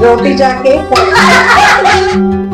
रोटी जाके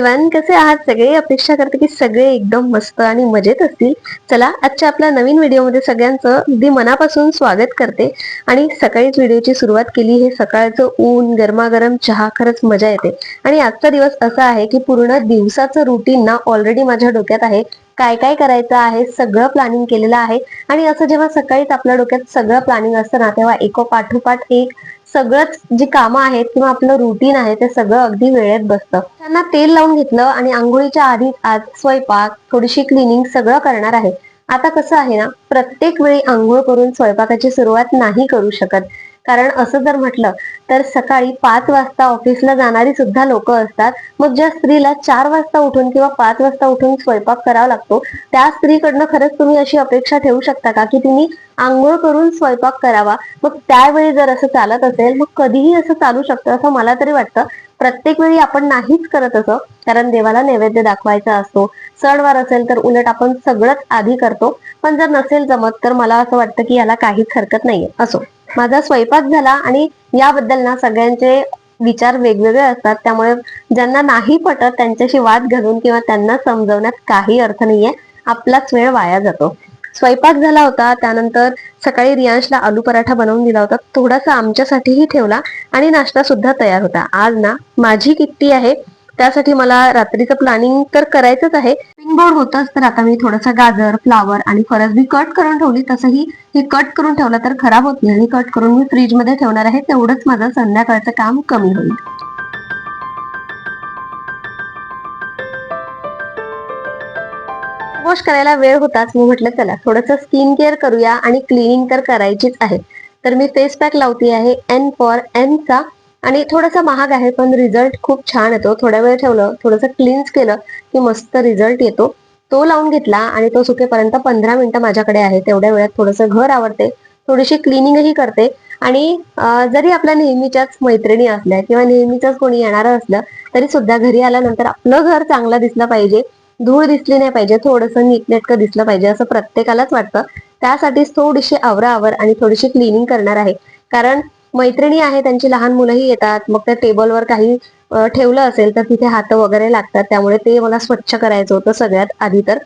एव्हरीवन कसे आहात सगळे? अपेक्षा करते की सगळे एकदम मस्त आणि मजेत असतील. चला आजच्या आपल्या नवीन व्हिडिओमध्ये सगळ्यांचं अगदी मनापासून स्वागत करते. आणि सकाळीच व्हिडिओची सुरुवात केली हे सकाळचं ऊन गरमागरम चहा खरंच मजा येते. आणि आजचा दिवस असा आहे की पूर्ण दिवसाचं रुटीन ना ऑलरेडी माझ्या डोक्यात आहे. काय काय करायचं आहे सगळं प्लॅनिंग केलेलं आहे. आणि असं जेव्हा सकाळीच आपल्या डोक्यात सगळं प्लॅनिंग असतं ना तेव्हा एकोपाठोपाठ एक सगळंच जी कामं आहेत किंवा आपलं रुटीन आहे ते सगळं अगदी वेळेत बसतं. त्यांना तेल लावून घेतलं आणि आंघोळीच्या आधी आज स्वयंपाक थोडीशी क्लिनिंग सगळं करणार आहे. आता कसं आहे ना प्रत्येक वेळी आंघोळ करून स्वयंपाकाची सुरुवात नाही करू शकत. कारण असं जर म्हटलं तर सकाळी पाच वाजता ऑफिसला जाणारी सुद्धा लोक असतात. मग ज्या स्त्रीला चार वाजता उठून किंवा पाच वाजता उठून स्वयंपाक करावा लागतो त्या स्त्रीकडनं खरंच तुम्ही अशी अपेक्षा ठेवू शकता का? की तुम्ही आंघोळ करून स्वयंपाक करावा. मग त्यावेळी जर असं चालत असेल मग कधीही असं चालू शकतं असं मला तरी वाटतं. प्रत्येक वेळी आपण नाहीच करत असं कारण देवाला नैवेद्य दाखवायचा असतो. सणवार असेल तर उलट आपण सगळंच आधी करतो. पण जर नसेल जमत तर मला असं वाटतं की याला काहीच हरकत नाहीये. असो. माझा स्वयंपाक झाला आणि याबद्दल ना सगळ्यांचे विचार वेगवेगळे असतात. त्यामुळे ज्यांना नाही पटत त्यांच्याशी वाद घालून किंवा त्यांना समजवण्यात काही अर्थ नाहीये. आपलाच वेळ वाया जातो. स्वयंपाक झाला होता. त्यानंतर सकाळी रियांशला आलू पराठा बनवून दिला होता. थोडासा आमच्यासाठीही ठेवला आणि नाश्ता सुद्धा तयार होता. आज ना माझी किट्टी आहे. त्यासाठी मला रात्रीचं प्लॅनिंग तर करायचंच आहे. बोर्ड तर आता मी थोडंसं गाजर फ्लावर आणि फरसबी कट करून ठेवली. तसंही हे कट करून ठेवलं तर खराब होत नाही. आणि कट करून मी फ्रीजमध्ये ठेवणार आहे. तेवढंच माझं संध्याकाळचं काम कमी होईल. वॉश करायला वेळ होताच. मी म्हटलं चला थोडंसं स्किन केअर करूया आणि क्लिनिंग तर करायचीच आहे. तर मी फेस पॅक लावते आहे एन फॉर एन चा आणि थोडासा महाग आहे पण रिझल्ट खूप छान येतो. थोड्या वेळ ठेवलं थोडंसं क्लीन्स केलं की मस्त रिझल्ट येतो. तो लावून घेतला आणि तो सुकेपर्यंत पंधरा मिनिटं माझ्याकडे आहे. तेवढ्या वेळात थोडंसं घर आवडते. थोडीशी क्लिनिंगही करते. आणि जरी आपल्या नेहमीच्याच मैत्रिणी असल्या किंवा नेहमीच कोणी येणारं असलं तरी सुद्धा घरी आल्यानंतर आपलं घर चांगलं दिसलं पाहिजे. धूळ दिसली नाही पाहिजे. थोडंसं नीटनेटकं दिसलं पाहिजे असं प्रत्येकालाच वाटतं. त्यासाठीच थोडीशी आवराआवर आणि थोडीशी क्लिनिंग करणार आहे. कारण मैत्रिणी आहे त्यांची लहान मुलंही येतात. मग त्या टेबलवर काही ठेवलं असेल तर तिथे हात वगैरे लागतात. त्यामुळे ते मला स्वच्छ करायचं होतं सगळ्यात आधी तर.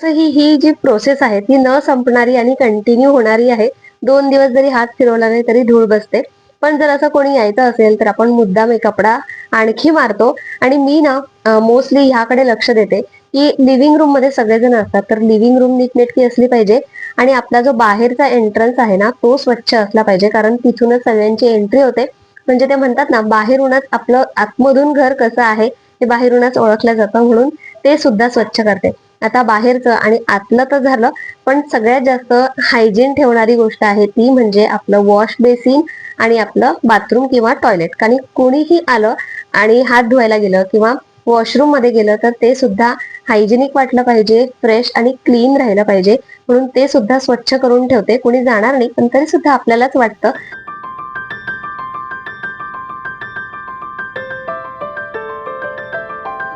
ही ही जी प्रोसेस आहे ती न संपणारी आणि कंटिन्यू होणारी आहे. दोन दिवस जरी हात फिरवला नाही तरी धूळ बसते. पण जर असं कोणी यायचं असेल तर आपण मुद्दाम एक कपडा आणखी मारतो. आणि मी ना मोस्टली ह्याकडे लक्ष देते की लिव्हिंग रूममध्ये सगळेजण असतात. तर लिव्हिंग रूम नीटनेटकी असली पाहिजे. आणि आपला जो बाहेरचा एंट्रन्स आहे ना तो स्वच्छ असला पाहिजे. कारण तिथूनच सगळ्यांची एंट्री होते. म्हणजे ते म्हणतात ना बाहेरूनच आपलं आतमधून घर कसं आहे ते बाहेरूनच ओळखलं जातं. म्हणून ते सुद्धा स्वच्छ करते. आता बाहेरचं आणि आतलं तर झालं पण सगळ्यात जास्त हायजीन ठेवणारी गोष्ट आहे ती म्हणजे आपलं वॉश बेसिन आणि आपलं बाथरूम किंवा टॉयलेट कारण कोणीही आलं आणि हात धुवायला गेलं किंवा वॉशरूममध्ये गेलं तर ते सुद्धा हायजेनिक वाटलं पाहिजे फ्रेश आणि क्लीन राहिलं पाहिजे. म्हणून ते सुद्धा स्वच्छ करून ठेवते. कोणी जाणार नाही पण तरी सुद्धा आपल्यालाच वाटतं.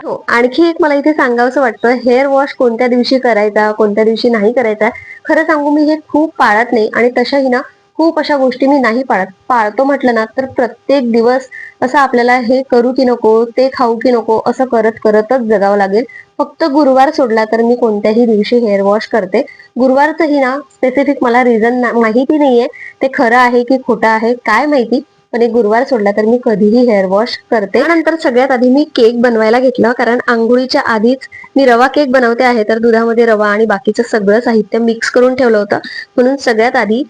हो आणखी एक मला इथे सांगावंसं वाटतं. हेअर वॉश कोणत्या दिवशी करायचा कोणत्या दिवशी नाही करायचा खरं सांगू मी हे खूप पाळत नाही. आणि तशाही ना खूप अशा गोष्टी मी नाही पाळत. पाळतो म्हटलं ना तर प्रत्येक दिवस असं आपल्याला हे करू की नको ते खाऊ की नको असं करत करतच जगावं लागेल. फक्त गुरुवार सोडला तर मी कोणत्याही दिवशी हेअर वॉश करते. गुरुवारचंही ना स्पेसिफिक मला रिझन माहिती नाहीये. ते खरं आहे की खोटं आहे काय माहिती. पण एक गुरुवार सोडला तर मी कधीही हेअर वॉश करते. नंतर सगळ्यात आधी मी केक बनवायला घेतलं कारण आंघोळीच्या आधीच मी रवा केक बनवते आहे तर दुधामध्ये रवा आणि बाकीचं सगळं साहित्य मिक्स करून ठेवलं होतं. म्हणून सगळ्यात आधी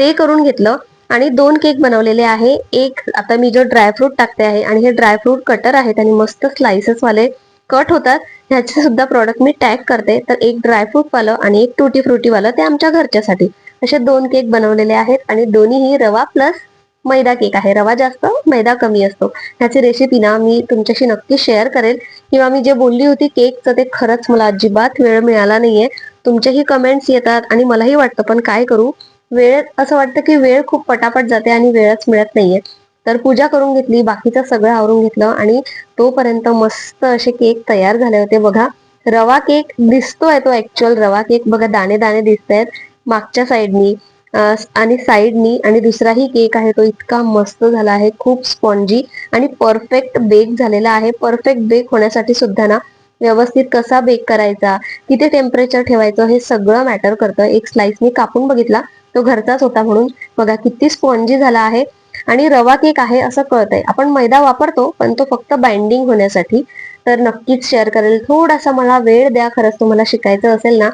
ते करून घेतलं आणि दोन केक बनवलेले आहे. एक आता मी जो ड्रायफ्रूट टाकते आहे आणि हे ड्रायफ्रूट कटर आहेत आणि मस्त स्लायसेस वाले कट होतात ह्याचे सुद्धा प्रॉडक्ट मी टॅग करते. तर एक ड्रायफ्रूटवालं आणि एक टुटी फ्रुटीवालं ते आमच्या घरच्यासाठी. असे दोन केक बनवलेले आहेत आणि दोन्हीही रवा प्लस मैदा केक आहे. रवा जास्त मैदा कमी असतो. ह्याची रेसिपी ना मी तुमच्याशी नक्की शेअर करेल. किंवा मी जे बोलली होती केकचं ते खरंच मला अजिबात वेळ मिळाला नाहीये. तुमचेही कमेंट्स येतात आणि मलाही वाटतं पण काय करू? वेळ असं वाटतं की वेळ खूप पटापट जाते आणि वेळच मिळत नाहीये. तर पूजा करून घेतली बाकीचं सगळं आवरून घेतलं आणि तोपर्यंत मस्त असे केक तयार झाले होते. बघा रवा केक दिसतोय तो ऍक्च्युअल रवा केक. बघा दाणे दाणे दिसत आहेत मागच्या साईडनी आणि साईडनी आणि दुसराही केक आहे तो. इतका मस्त झाला आहे. खूप स्पॉन्जी आणि परफेक्ट बेक झालेला आहे. परफेक्ट बेक होण्यासाठी सुद्धा ना व्यवस्थित कसा बेक करायचा किती टेम्परेचर ठेवायचं हे सगळं मॅटर करतं. एक स्लाइस मी कापून बघितला. तो घरचाच होता म्हणून. बघा किती स्पॉन्जी झाला आहे. आणि रवा केक आहे असं कळतंय. आपण मैदा वापरतो पण तो फक्त बाइंडिंग होण्यासाठी. तर नक्कीच शेअर करेल. थोडासा मला वेळ द्या खरंच तुम्हाला शिकायचं असेल ना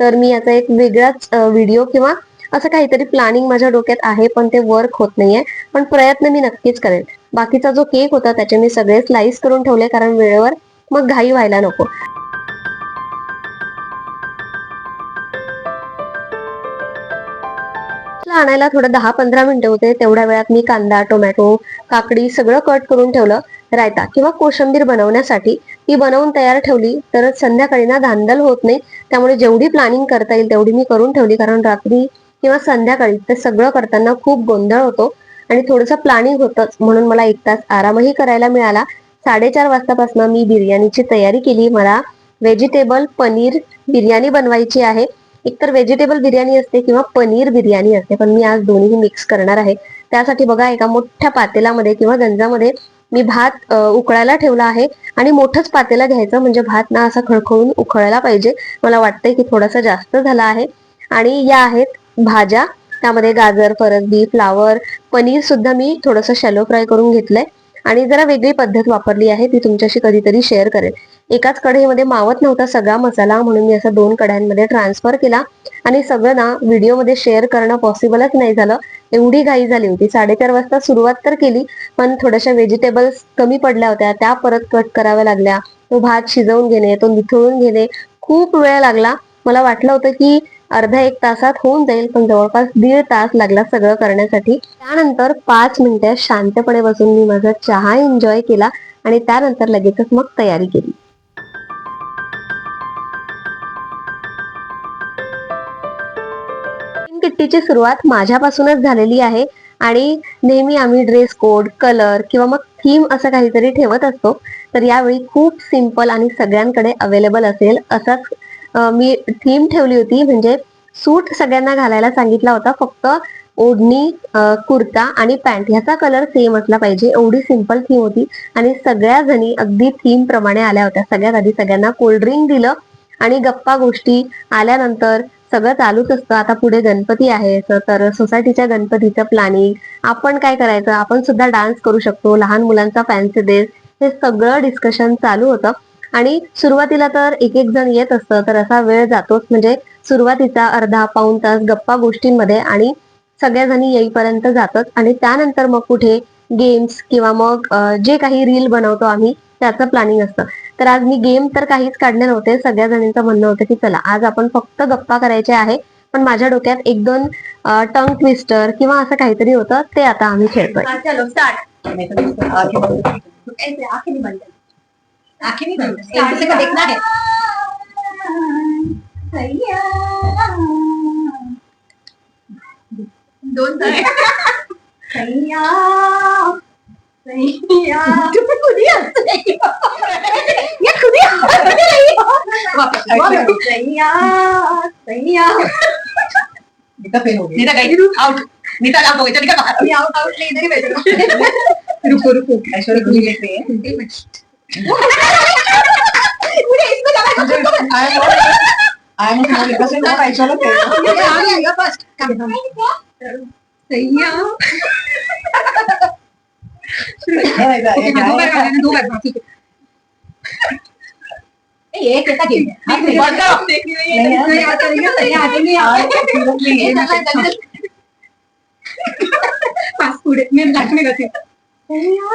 तर मी याचा एक वेगळाच व्हिडिओ किंवा असं काहीतरी प्लॅनिंग माझ्या डोक्यात आहे पण ते वर्क होत नाहीये. पण प्रयत्न मी नक्कीच करेल. बाकीचा जो केक होता त्याचे मी सगळे स्लाइस करून ठेवले कारण वेळेवर मग घाई व्हायला नको. आणायला थोडं दहा पंधरा मिनिटं होते. तेवढ्या वेळात मी कांदा टोमॅटो काकडी सगळं कट करून ठेवलं रायता किंवा कोशंबीर बनवण्यासाठी. ती बनवून तयार ठेवली तर संध्याकाळी ना धांदल होत नाही. त्यामुळे जेवढी प्लॅनिंग करता येईल तेवढी मी करून ठेवली. कारण रात्री किंवा संध्याकाळी ते सगळं करताना खूप गोंधळ होतो आणि थोडंसं प्लॅनिंग होतंच. म्हणून मला एक तास आरामही करायला मिळाला. साडेचार वाजतापासून मी बिर्याणीची तयारी केली. मला व्हेजिटेबल पनीर बिर्याणी बनवायची आहे. एकतर व्हेजिटेबल बिर्याणी असते किंवा पनीर बिर्याणी असते पण मी आज दोन्ही मिक्स करणार आहे. त्यासाठी बघा एका मोठ्या पातेलामध्ये किंवा गंजामध्ये मी भात उकळायला ठेवला आहे आणि मोठंच पातेला घ्यायचं म्हणजे भात ना असा खळखळून उकळायला पाहिजे. मला वाटतंय की थोडासा जास्त झाला आहे. आणि या आहेत भाज्या त्यामध्ये गाजर फरसबी फ्लावर पनीर सुद्धा मी थोडंसं शॅलो फ्राय करून घेतलंय. आणि जरा वेगळी पद्धत वापरली आहे ती तुमच्याशी कधीतरी शेअर करेल. एकाच कढईमध्ये मावत नव्हता सगळा मसाला म्हणून मी असं दोन कढ्यांमध्ये ट्रान्सफर केला. आणि सगळं ना व्हिडिओमध्ये शेअर करणं पॉसिबलच नाही झालं. एवढी घाई झाली होती. साडेचार वाजता सुरुवात तर केली पण थोड्याशा व्हेजिटेबल्स कमी पडल्या होत्या. त्या परत कट कराव्या लागल्या. तो भात शिजवून घेणे तो निथळून घेणे खूप वेळ लागला. मला वाटलं होतं की अर्ध्या एक तासात होऊन जाईल पण जवळपास दीड तास लागला सगळं करण्यासाठी. त्यानंतर पाच मिनिटं शांतपणे बसून मी माझा चहा एन्जॉय केला आणि त्यानंतर लगेचच मग तयारी केली. किट्टीची सुरुवात माझ्यापासूनच झालेली आहे. आणि नेहमी आम्ही ड्रेस कोड कलर किंवा मग थीम असं काहीतरी ठेवत असतो. तर यावेळी खूप सिंपल आणि सगळ्यांकडे अवेलेबल असेल असाच मी थीम ठेवली होती. म्हणजे सूट सगळ्यांना घालायला सांगितला होता. फक्त ओढणी कुर्ता आणि पॅन्ट ह्याचा कलर सेम असला पाहिजे. एवढी सिंपल थीम होती. आणि सगळ्या जणी अगदी थीम प्रमाणे आल्या होत्या. सगळ्यात आधी सगळ्यांना कोल्ड्रिंक दिलं आणि गप्पा गोष्टी आल्यानंतर सगळं चालूच असतं. आता पुढे गणपती आहे. तर सोसायटीच्या गणपतीचं प्लॅनिंग आपण काय करायचं? आपण सुद्धा डान्स करू शकतो. लहान मुलांचा फॅन्सी ड्रेस हे सगळं डिस्कशन चालू होतं. आणि सुरुवातीला तर एक एक जण येत असतं. तर असा वेळ जातोच. म्हणजे सुरुवातीचा अर्धा पाऊन तास गप्पा गोष्टींमध्ये आणि सगळ्या जणी येईपर्यंत जातच. आणि त्यानंतर मग कुठे गेम्स किंवा मग जे काही रील बनवतो आम्ही त्याचं प्लॅनिंग असतं. तर आज मी गेम तर काहीच काढले नव्हते. सगळ्या जणींचं म्हणणं होतं की चला आज आपण फक्त गप्पा करायचे आहे. पण माझ्या डोक्यात एक दोन टंग ट्विस्टर किंवा असं काहीतरी होतं ते आता आम्ही खेळतोय. दोन चल रुको रुको ऐश्वर्या देख रही है ఫాస్ట్ ఫుడ్ నేను లక్ష్మి వచ్చి అయ్యా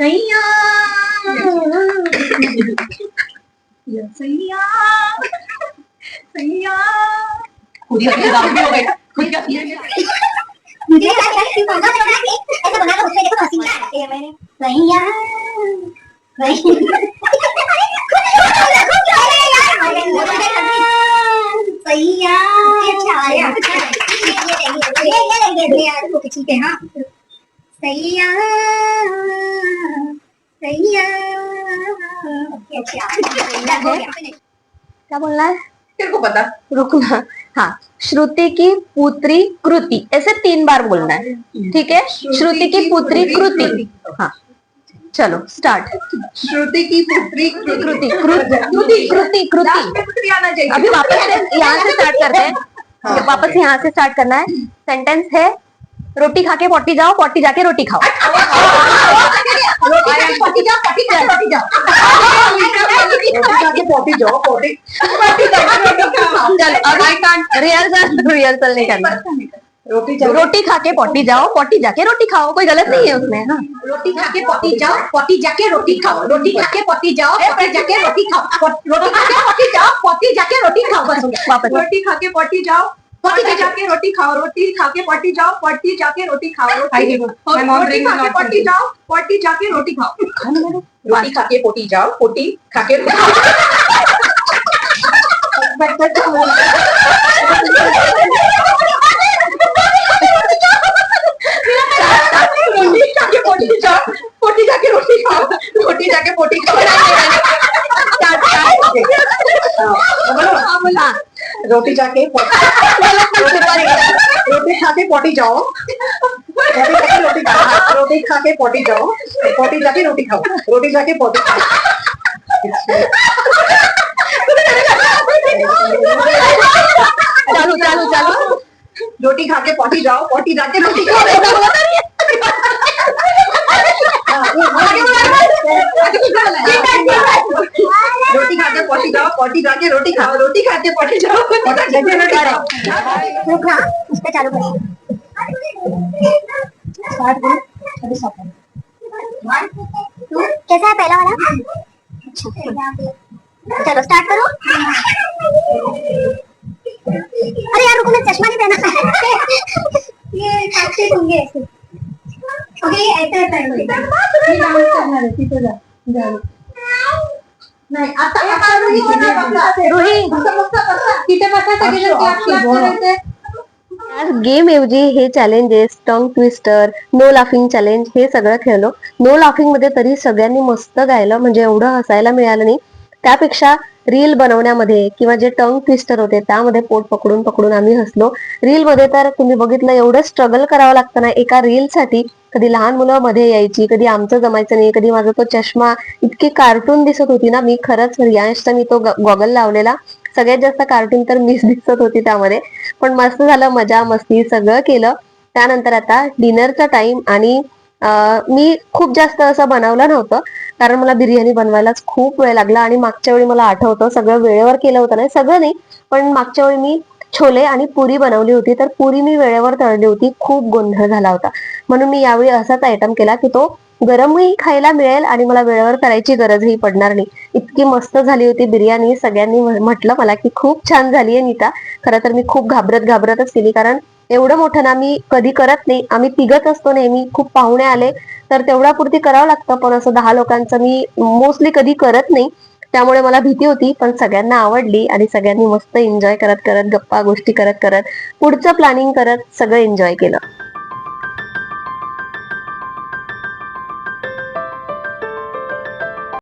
అయ్యా అయ్యా కుడిగా కుడిగా కుడిగా भैया भैया अच्छा ठीक है हाँ सैया सैया अच्छा हो क्या बोलना है तेरे को पता रुकना। हाँ श्रुति की पुत्री कृति। ऐसे तीन बार बोलना है। ठीक है? श्रुति की पुत्री कृति। हाँ। चलो स्टार्ट श्रुति की पुत्री कृति कृति कृति कृति अभी वापस से यहाँ से स्टार्ट करते हैं। वापस यहाँ से स्टार्ट करना है सेंटेंस है रोटी खा के पोटी जाओ पोटी जाके रोटी खाओ। रोटी जाओ पटी जाओ। के पटी जाओ पटी। चलो रिहर्सल रिहर्सल नहीं करना। रोटी रोटी खा के पोटी जाओ पोटी जाके रोटी खाओ कोई गलत नहीं है उसमें हाँ। रोटी खा के पटी जाओ पटी जाके रोटी खाओ रोटी खा के पटी जाओ पटी जाके रोटी खाओ रोटी खा के पटी जाओ पटी जाके रोटी खाओ बस। वापस रोटी खा के पटी जाओ पटी जाके रोटी खाओ रोटी खा के पटी जाओ पटी जाके रोटी खाओ रोटी खा के पटी जाओ पटी जाके रोटी खाओ। रोटी खा के पोटी जाओ पोटी खा के रोटी खा के पोटी जाओ पोटी जाके रोटी खाओ. रोटी जाके पोटी रोटी जाके रोटी खा के पोटी जाओ रोटी खा रोटी खाओ. रोटी खा के पोटी जाओ पोटी जाके रोटी खाओ. रोटी जाके पोटी खाओ. चालू चालू चालू. रोटी खा के पोटी जाओ पोटी जाके रोटी खाओ। ऐसा बोला था नहीं हाँ, ये आगे बोला है। आगे कुछ बोला है। रोटी खा के पोटी जाओ पोटी जाके रोटी खाओ रोटी खा के पोटी जाओ। पोटी जाके रोटी खाओ रुक हाँ इस पे चालू करो स्टार्ट करो अभी स्टॉप करो। वन टू कैसा है पहला वाला? अच्छा चलो स्टार्ट करो। अरे यार रुको मैं चश्मा नहीं पहना ये काटते होंगे ऐसे ओके ऐसा ऐसा मी डान्स करणार आहे तिथे जा जा. नाही आता आता रुही होणार बघा. रुही. बसा, बसा, बसा. तिथे बसा सगळेजण clap, clap करायचे. आज गेम ऐवजी हे challenges tongue twister no laughing challenge हे सगळं खेळलो नो लाफिंगमध्ये तरी सगळ्यांनी मस्त गायलं म्हणजे एवढं हसायला मिळालं नाही त्यापेक्षा रील बनवण्यामध्ये किंवा जे टंग ट्विस्टर होते त्यामध्ये पोट पकडून पकडून आम्ही हसलो. रील मध्ये तर तुम्ही बघितलं एवढं स्ट्रगल करावं लागतं ना एका रील साठी कधी लहान मुलं मध्ये यायची कधी आमचं जमायचं नाही कधी माझा तो चष्मा इतकी कार्टून दिसत होती ना मी खरंच रियांशचा मी तो गॉगल लावलेला. सगळ्यात जास्त कार्टून तर मीच दिसत होती त्यामध्ये. पण मस्त झालं मजा मस्ती सगळं केलं. त्यानंतर आता डिनरचा टाइम आणि मी खूप जास्त असं बनवलं नव्हतं. कारण मला बिर्याणी बनवायलाच खूप वेळ लागला आणि मागच्या वेळी मला आठवतं सगळं वेळेवर केलं होतं नाही सगळं नाही. पण मागच्या वेळी मी छोले आणि पुरी बनवली होती तर पुरी मी वेळेवर तळली होती खूप गोंधळ झाला होता. म्हणून मी यावेळी असाच आयटम केला की तो गरमही खायला मिळेल आणि मला वेळेवर करायची गरजही पडणार नाही. इतकी मस्त झाली होती बिर्याणी सगळ्यांनी म्हटलं मला की खूप छान झाली आहे नीता. खरं तर मी खूप घाबरत घाबरतच केली कारण एवढं मोठं ना मी कधी करत नाही. आम्ही तिघच असतो नेहमी. खूप पाहुणे आले तर तेवढ्या पुरती करावं लागतं. पण असं दहा लोकांचं मी मोस्टली कधी करत नाही. त्यामुळे मला भीती होती पण सगळ्यांना आवडली आणि सगळ्यांनी मस्त एन्जॉय करत करत गप्पा गोष्टी करत करत पुढचं प्लॅनिंग करत सगळं एन्जॉय केलं.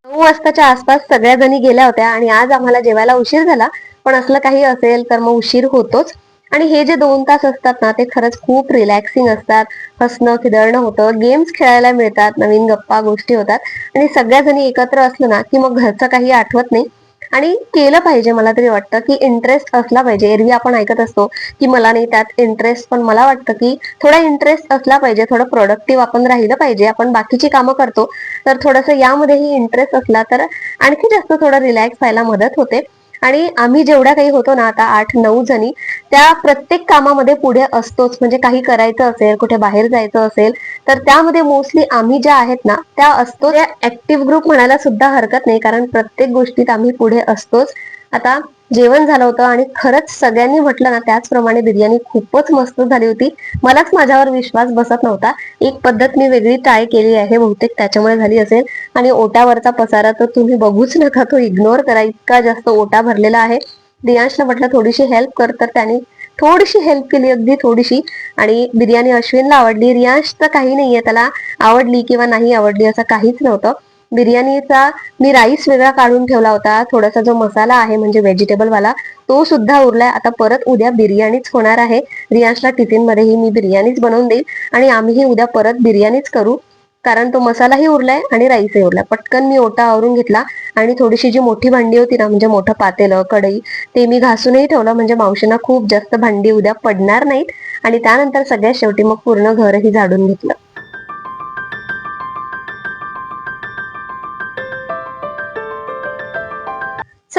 नऊ वाजताच्या आसपास सगळ्या जणी गेल्या होत्या आणि आज आम्हाला जेवायला उशीर झाला. पण असलं काही असेल तर मग उशीर होतोच. आणि हे जे दोन तास असतात ना ते खरंच खूप रिलॅक्सिंग असतात. हसणं खिदळणं होतं. गेम्स खेळायला मिळतात नवीन गप्पा गोष्टी होतात. आणि सगळ्या जणी एकत्र असलं ना की मग घरचं काही आठवत नाही. आणि केलं पाहिजे मला तरी वाटतं की इंटरेस्ट असला पाहिजे. एरवी आपण ऐकत असतो की मला नाही त्यात इंटरेस्ट पण मला वाटतं की थोडा इंटरेस्ट असला पाहिजे थोडं प्रोडक्टिव्ह आपण राहिलं पाहिजे. आपण बाकीची कामं करतो तर थोडंसं यामध्येही इंटरेस्ट असला तर आणखी जास्त थोडं रिलॅक्स व्हायला मदत होते. आणि आम्ही जेवढ्या काही होतो ना आता आठ नऊ जणी त्या प्रत्येक कामामध्ये पुढे असतोच. म्हणजे काही करायचं असेल कुठे बाहेर जायचं असेल तर त्यामध्ये मोस्टली आम्ही ज्या आहेत ना त्या असतो. त्या ऍक्टिव्ह ग्रुप म्हणायला सुद्धा हरकत नाही कारण प्रत्येक गोष्टीत आम्ही पुढे असतोच. आता जेवण झालं होतं आणि खरंच सगळ्यांनी म्हटलं ना त्याचप्रमाणे बिर्याणी खूपच मस्त झाली होती. मलाच माझ्यावर विश्वास बसत नव्हता. एक पद्धत मी वेगळी ट्राय केली आहे बहुतेक त्याच्यामुळे झाली असेल. आणि ओट्यावरचा पसारा तर तुम्ही बघूच नका तो इग्नोर करा. इतका जास्त ओटा भरलेला आहे. दियांशला म्हटलं थोडीशी हेल्प कर. तर त्याने थोडीशी हेल्प केली अगदी थोडीशी. आणि बिर्याणी अश्विनला आवडली. रियांश तर काही नाहीये त्याला आवडली किंवा नाही आवडली असं काहीच नव्हतं. बिर्याणीचा मी राईस वेगळा काढून ठेवला होता. थोडासा जो मसाला आहे म्हणजे व्हेजिटेबल वाला तो सुद्धा उरलाय. आता परत उद्या बिर्याणीच होणार आहे. रियांशला टिफिन मध्येही मी बिर्याणीच बनवून देईल आणि आम्हीही उद्या परत बिर्याणीच करू. कारण तो मसालाही उरलाय आणि राईसही उरलाय. पटकन मी ओटा आवरून घेतला आणि थोडीशी जी मोठी भांडी होती ना म्हणजे मोठं पातेलं कढई ते मी घासूनही ठेवलं. म्हणजे मावशींना खूप जास्त भांडी उद्या पडणार नाहीत. आणि त्यानंतर सगळ्यात शेवटी मग पूर्ण घरही झाडून घेतलं.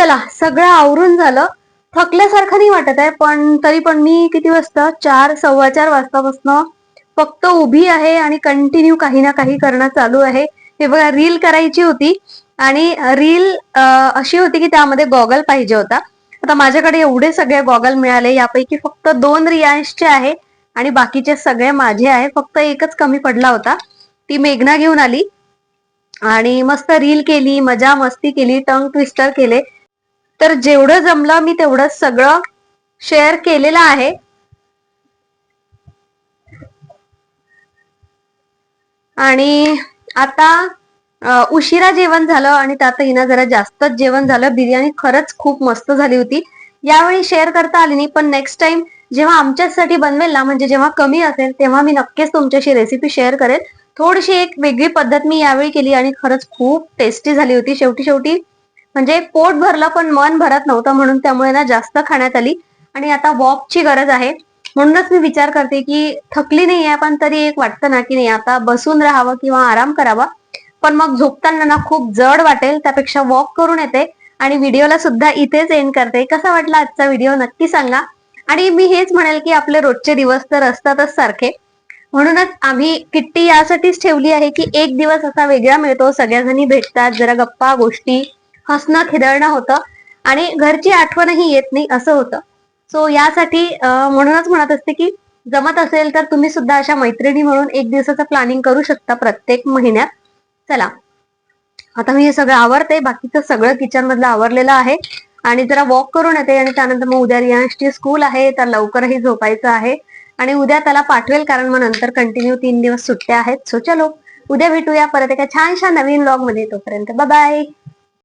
चला सगळं आवरून झालं. थकल्यासारखं नाही वाटत आहे पण तरी पण मी किती वाजता? चार सव्वा चार वाजतापासून फक्त उभी आहे आणि कंटिन्यू काही ना काही करणं चालू आहे. हे बघा रील करायची होती आणि रील अशी होती की त्यामध्ये गॉगल पाहिजे होता. आता माझ्याकडे एवढे सगळे गॉगल मिळाले यापैकी फक्त दोन रियांशचे आहे आणि बाकीचे सगळे माझे आहे. फक्त एकच कमी पडला होता. ती मेघना घेऊन आली आणि मस्त रील केली मजा मस्ती केली टंग ट्विस्टर केले. तर जेवढं जमलं मी तेवढं सगळं शेअर केलेलं आहे. आणि आता उशिरा जेवण झालं आणि त्यात हिनं जरा जास्तच जेवण झालं. बिर्याणी खरंच खूप मस्त झाली होती. यावेळी शेअर करता आली नाही पण नेक्स्ट टाइम जेव्हा आमच्यासाठी बनवेल ना म्हणजे जेव्हा कमी असेल तेव्हा मी नक्कीच तुमच्याशी रेसिपी शेअर करेल. थोडीशी एक वेगळी पद्धत मी यावेळी केली आणि खरंच खूप टेस्टी झाली होती. शेवटी शेवटी म्हणजे पोट भरलं पण मन भरत नव्हतं म्हणून त्यामुळे ना जास्त खाण्यात आली. आणि आता वॉकची गरज आहे. म्हणूनच मी विचार करते की थकली नाही आहे पण तरी एक वाटतं ना की नाही आता बसून राहावं किंवा आराम करावा. पण मग झोपताना ना खूप जड वाटेल त्यापेक्षा वॉक करून येते. आणि व्हिडिओला सुद्धा इथेच एंड करते. कसा वाटला आजचा व्हिडिओ? नक्की सांगा. आणि मी हेच म्हणेल की आपले रोजचे दिवस तर असतातच सारखे. म्हणूनच आम्ही किट्टी यासाठीच ठेवली आहे की एक दिवस असा वेगळा मिळतो. सगळ्याजणी भेटतात जरा गप्पा गोष्टी हसणं खिदळणं होतं. आणि घरची आठवणही येत नाही असं होतं. सो यासाठी म्हणूनच म्हणत असते की जमत असेल तर तुम्ही सुद्धा अशा मैत्रिणी म्हणून एक दिवसाचं प्लॅनिंग करू शकता प्रत्येक महिन्यात. चला. आता मी हे सगळं आवरते. बाकीचं सगळं किचन मधलं आवरलेलं आहे. आणि जरा वॉक करून येते. आणि त्यानंतर मग उद्या रियांशची स्कूल आहे. तर लवकरही झोपायचं आहे. आणि उद्या त्याला पाठवेल कारण मग नंतर कंटिन्यू तीन दिवस सुट्ट्या आहेत. सो चलो. उद्या भेटूया. परत एका छानशा नवीन व्लॉगमध्ये. तोपर्यंत बाय